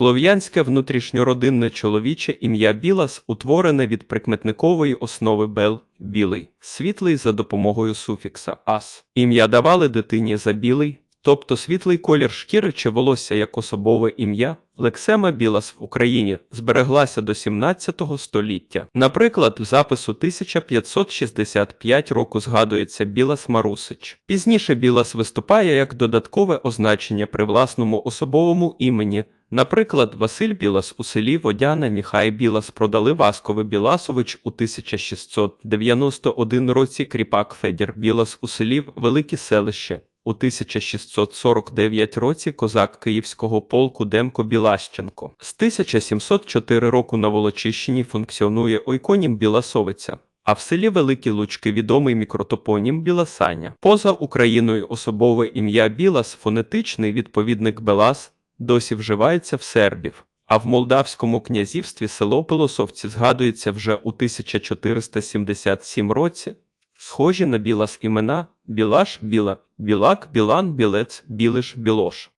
Слов'янське внутрішньородинне чоловіче ім'я Білас утворене від прикметникової основи бел білий, світлий за допомогою суфікса ас. Ім'я давали дитині за білий, тобто світлий колір шкіри чи волосся як особове ім'я. Лексема Білас в Україні збереглася до 17 століття. Наприклад, в запису 1565 року згадується Білас Марусич. Пізніше Білас виступає як додаткове означення при власному особовому імені. Наприклад, Василь Білас у селі Водяна Міхай Білас продали Васкови Біласович у 1691 році Кріпак Федір Білас у селі Велике селище. У 1649 році козак Київського полку Демко Білащенко. З 1704 року на Волочищині функціонує ойконім Біласовиця. А в селі Великі Лучки відомий мікротопонім Біласаня. Поза Україною особове ім'я Білас, фонетичний відповідник Белас, досі вживається в сербів. А в Молдавському князівстві село Пилосовці згадується вже у 1477 році. Схожі на Білас імена Білаш, Біла, Білак, Білан, Білець, Білиш, Білош.